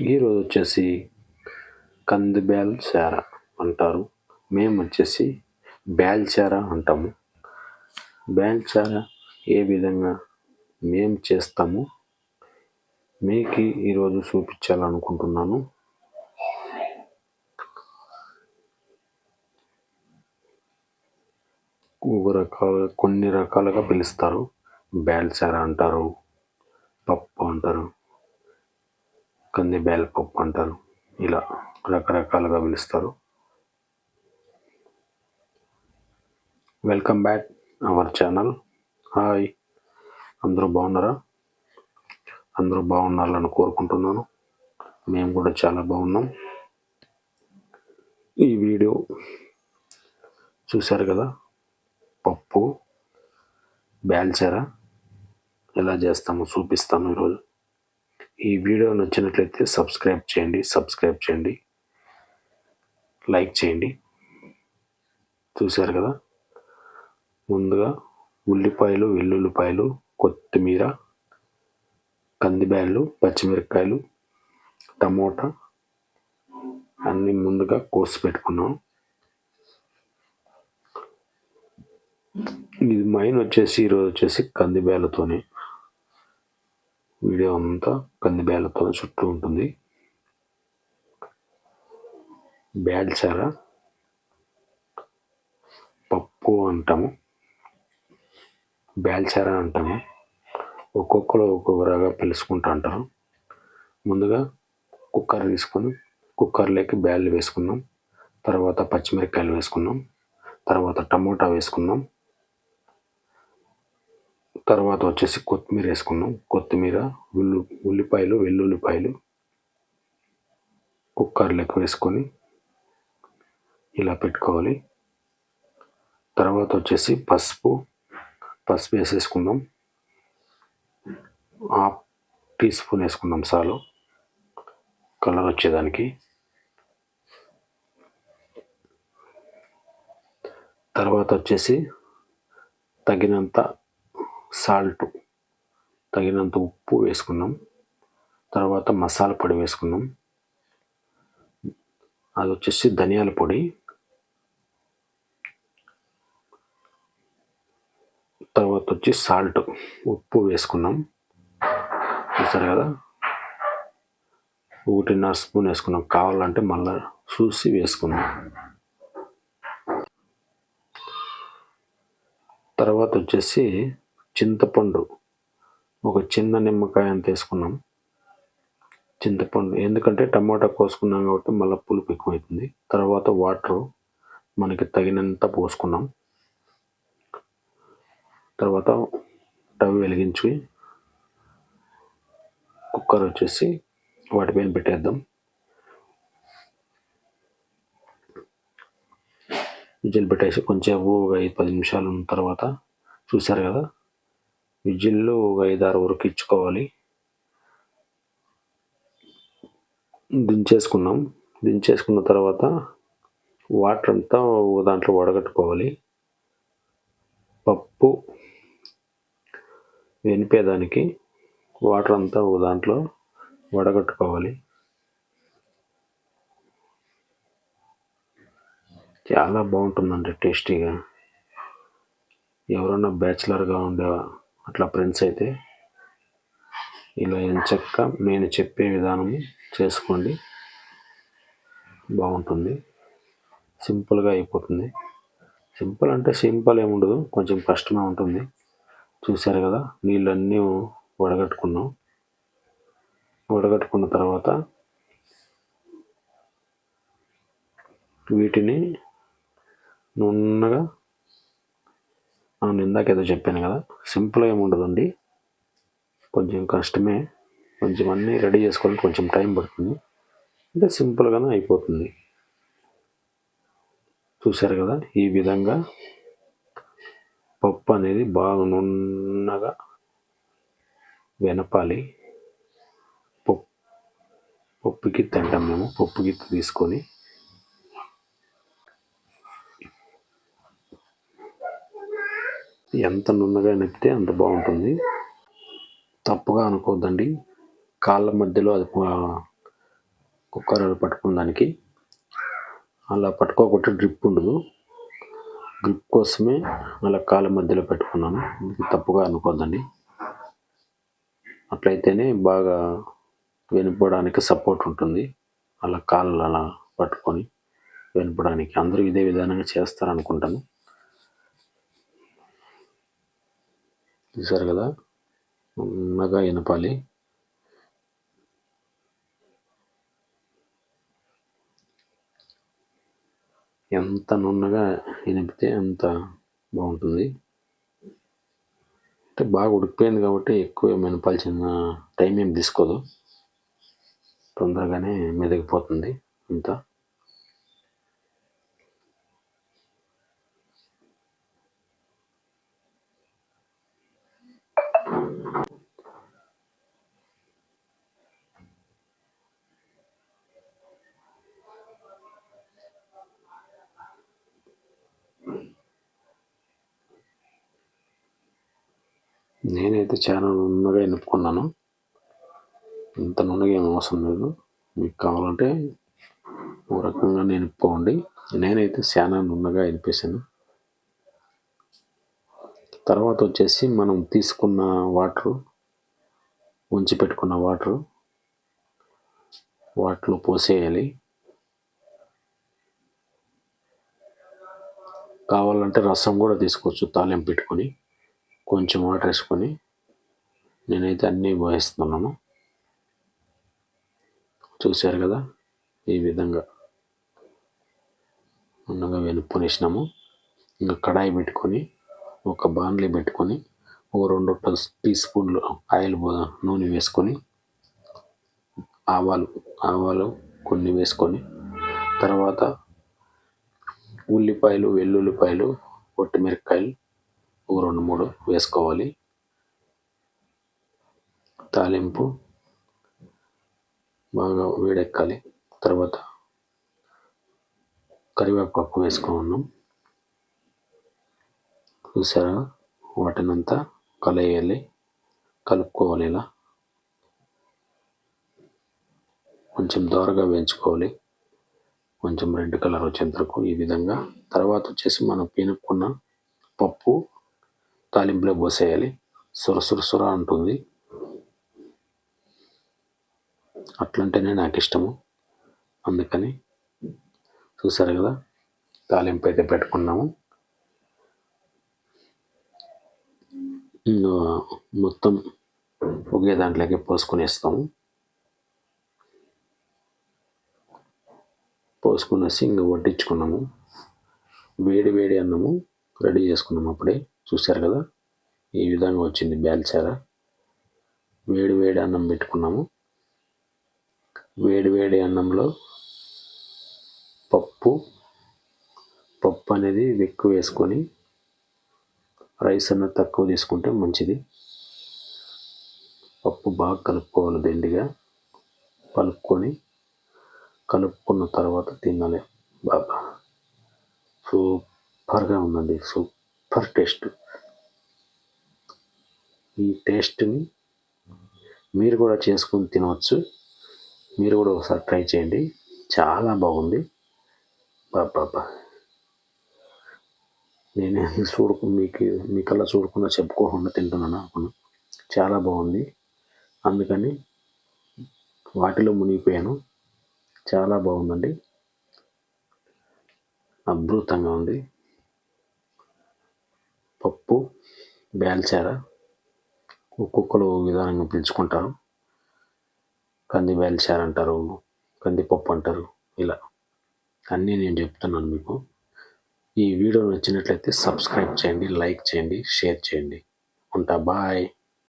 ఈరోజు వచ్చేసి కందిబ్యాల్ చార అంటారు. మేము వచ్చేసి బ్యాల్చార అంటాము. బ్యాల్చార ఏ విధంగా మేము చేస్తాము? మీకు ఈరోజు చూపించాలనుకుంటున్నాను. రకాల కొన్ని రకాలుగా పిలుస్తారు. బ్యాల్చార అంటారు. పప్పు అంటారు. కంది పప్పు అంటారు. ఇలా రకరకాలుగా పిలుస్తారు. Welcome back our channel hi అందరూ బాగున్నారా? అందరూ బాగున్నారని కోరుకుంటున్నాను. మేము కూడా చాలా బాగున్నాం. ఈ వీడియో చూశారు కదా? పప్పు బ్యాల్చెర? ఎలా చేస్తామో చూపిస్తాను ఈరోజు. ఈ వీడియో నచ్చినట్లయితే సబ్స్క్రైబ్ చేయండి సబ్స్క్రైబ్ చేయండి లైక్ చేయండి. చూశారు కదా? ముందుగా ఉల్లిపాయలు వెల్లుల్లిపాయలు కొత్తిమీర కందిబ్యాళ్ళు పచ్చిమిరపకాయలు టమోటా అన్నీ ముందుగా కోసి పెట్టుకున్నాం. ఇది మైన్ వచ్చేసి ఈరోజు వచ్చేసి కందిబ్యాలతోనే వీడియో అంతా కందిబ్యాలతో చుట్టూ ఉంటుంది. బ్యాల్చార పప్పు అంటాము. బ్యాల్చార అంటాము. ఒక్కొక్కరు ఒక్కొక్క రగా పిలుచుకుంటూ అంటారు ముందుగా కుక్కర్ తీసుకొని కుక్కర్లోకి బ్యాళ్ళు వేసుకున్నాం. తర్వాత పచ్చిమిరపకాయలు వేసుకున్నాం. తర్వాత టమోటా వేసుకున్నాం. తర్వాత వచ్చేసి కొత్తిమీర వేసుకున్నాం. కొత్తిమీర ఉల్లి ఉల్లిపాయలు వెల్లుల్లిపాయలు కుక్కర్లోకి వేసుకొని ఇలా పెట్టుకోవాలి. తర్వాత వచ్చేసి పసుపు పసుపు వేసేసుకుందాం. హాఫ్ టీ స్పూన్ వేసుకుందాం సాలు. కలర్ వచ్చేదానికి. తర్వాత వచ్చేసి తగినంత సాల్ట్ తగినంత ఉప్పు వేసుకున్నాం. తర్వాత మసాలా పొడి వేసుకున్నాం. అది వచ్చేసి ధనియాల పొడి. తర్వాత వచ్చి సాల్ట్ ఉప్పు వేసుకున్నాం. చూసారు కదా? ఒకటిన్నర స్పూన్ వేసుకున్నాం. కావాలంటే మళ్ళీ చూసి వేసుకున్నాం. తర్వాత వచ్చేసి చింతపండు. ఒక చిన్న నిమ్మకాయ అంత వేసుకున్నాం. చింతపండు. ఎందుకంటే టమాటా కోసుకున్నాం కాబట్టి మళ్ళీ పులుపు ఎక్కువైతుంది. తర్వాత వాటర్ మనకి తగినంత పోసుకున్నాం. తర్వాత టవ్ వెలిగించి కుక్కర్ వచ్చేసి వాటిపైన పెట్టేద్దాం. విజిల్ పెట్టేసి కొంచెం ఒక ఐదు పది నిమిషాలు ఉన్న తర్వాత చూసారు కదా? విజిల్లు ఒక ఐదారు వరకు ఇచ్చుకోవాలి. దించేసుకున్నాం. దించేసుకున్న తర్వాత వాటర్ అంతా దాంట్లో వడగట్టుకోవాలి. పప్పు వెనిపేదానికి వాటర్ అంతా ఒక దాంట్లో వడగట్టుకోవాలి. చాలా బాగుంటుందండి టేస్టీగా. ఎవరన్నా బ్యాచిలర్గా ఉండే అట్లా ఫ్రెండ్స్ అయితే ఇలా ఎంచక్క నేను చెప్పే విధానం చేసుకోండి. బాగుంటుంది. సింపుల్గా అయిపోతుంది. సింపుల్ అంటే సింపుల్ ఏముండదు కొంచెం కష్టమే ఉంటుంది. చూశారు కదా నీళ్ళన్నీ వడగట్టుకున్నాం. వడగట్టుకున్న తర్వాత వీటిని నున్నగా అవును ఇందాక ఏదో చెప్పాను కదా. సింపుల్ ఏమి ఉండదండి. కొంచెం కష్టమే. కొంచెం అన్నీ రెడీ చేసుకోవడానికి కొంచెం టైం పడుతుంది. అంటే సింపుల్గానే అయిపోతుంది. చూశారు కదా ఈ విధంగా పప్పు అనేది బాగా నున్నగా వెనపాలి. పప్పు పప్పు గిత్త అంటాం మేము. పప్పు గిత్త తీసుకొని ఎంత నున్నగా నెప్పితే అంత బాగుంటుంది. తప్పుగా అనుకోవద్దండి. కాళ్ళ మధ్యలో అది కుక్కర్ పట్టుకున్న దానికి. అలా పట్టుకోకుండా డ్రిప్ ఉండదు. గ్రిప్ కోసమే అలా కాళ్ళ మధ్యలో పెట్టుకున్నాను. తప్పుగా అనుకోద్దండి అట్లయితేనే బాగా వెనుకోవడానికి సపోర్ట్ ఉంటుంది. అలా కాళ్ళు అలా పట్టుకొని వెనుకోవడానికి అందరూ ఇదే విధానంగా చేస్తారనుకుంటాను. చూసారు కదా. ఉన్నగా వినపాలి ఎంత నున్నగా వినిపితే అంత బాగుంటుంది. అంటే బాగా ఉడికిపోయింది కాబట్టి ఎక్కువ మినపాల్సిన టైం ఏం తీసుకోదు. తొందరగానే మెదిగిపోతుంది అంతా. నేనైతే చాలా నున్నగా ఎనుపుకున్నాను ఇంత నున్నగా ఏం అవసరం లేదు. మీకు కావాలంటే ఓ రకంగా ఎనుపుకోండి నేనైతే చాలా నున్నగా ఎనిపేసాను తర్వాత వచ్చేసి మనం తీసుకున్న వాటరు ఉంచి పెట్టుకున్న వాటరు వాటిలో పోసేయాలి. కావాలంటే రసం కూడా తీసుకోవచ్చు తాలింపు పెట్టుకొని. కొంచెం వాటర్ వేసుకొని నేనైతే అన్నీ పోయిస్తున్నాను. చూశారు కదా ఈ విధంగా ఉన్నగా వెనుక్కునేసినాము ఇంకా కడాయి పెట్టుకొని ఒక బాణలి పెట్టుకొని ఒక రెండు టీ స్పూన్లు ఆయిల్ నూనె వేసుకొని ఆవాలు ఆవాలు కొన్ని వేసుకొని తర్వాత ఉల్లిపాయలు వెల్లుల్లిపాయలు మిరపకాయలు ఒక రెండు మూడు వేసుకోవాలి. తాలింపు బాగా వేడెక్కాలి. తర్వాత కరివేపాకు వేసుకున్నాం. చూసారా? వాటినంతా కలయాలి. కలుపుకోవాలి ఇలా. కొంచెం దోరగా వేయించుకోవాలి. కొంచెం రెడ్ కలర్ వచ్చేంతరకు ఈ విధంగా. తర్వాత వచ్చేసి మనం పీనుకున్న పప్పు తాలింపులో పోసేయాలి. సుర సుర సుర అంటుంది. అట్లంటేనే నాకు ఇష్టము అందుకని చూసారు కదా తాలింపు అయితే పెట్టుకున్నాము మొత్తం ఒకే దాంట్లోకి పోసుకునేస్తాము. పోసుకునేసి ఇంకా వడ్డించుకున్నాము. వేడి వేడి అన్నము రెడీ చేసుకున్నాము అప్పుడే. చూశారు కదా? ఈ విధంగా వచ్చింది బ్యాల్చార వేడి వేడి అన్నం పెట్టుకున్నాము. వేడి వేడి అన్నంలో పప్పు పప్పు అనేది ఎక్కువ వేసుకొని రైస్ అన్నది తక్కువ తీసుకుంటే మంచిది. పప్పు బాగా కలుపుకోవాలి దండిగా. కలుపుకొని కలుపుకున్న తర్వాత తినాలి బాగా. సూపర్గా ఉందండి సూప్. Super taste. ఈ టేస్ట్ని మీరు కూడా చేసుకొని తినవచ్చు. మీరు కూడా ఒకసారి ట్రై చేయండి. చాలా బాగుంది. బాబా నేను చూడకు మీకు మీకల్లా చూడకుండా చెప్పుకోకుండా తింటున్నాను అనుకున్నాను చాలా బాగుంది. అందుకని వాటిలో మునిగిపోయాను. చాలా బాగుందండి. అద్భుతంగా ఉంది. పప్పు బ్యాల్చార ఒక్కొక్కరు విధానంగా పిలుచుకుంటారు. కంది బ్యాల్చార అంటారు కందిపప్పు అంటారు ఇలా. అన్నీ నేను చెప్తున్నాను మీకు. ఈ వీడియో నచ్చినట్లయితే సబ్స్క్రైబ్ చేయండి లైక్ చేయండి షేర్ చేయండి. ఉంటా బాయ్.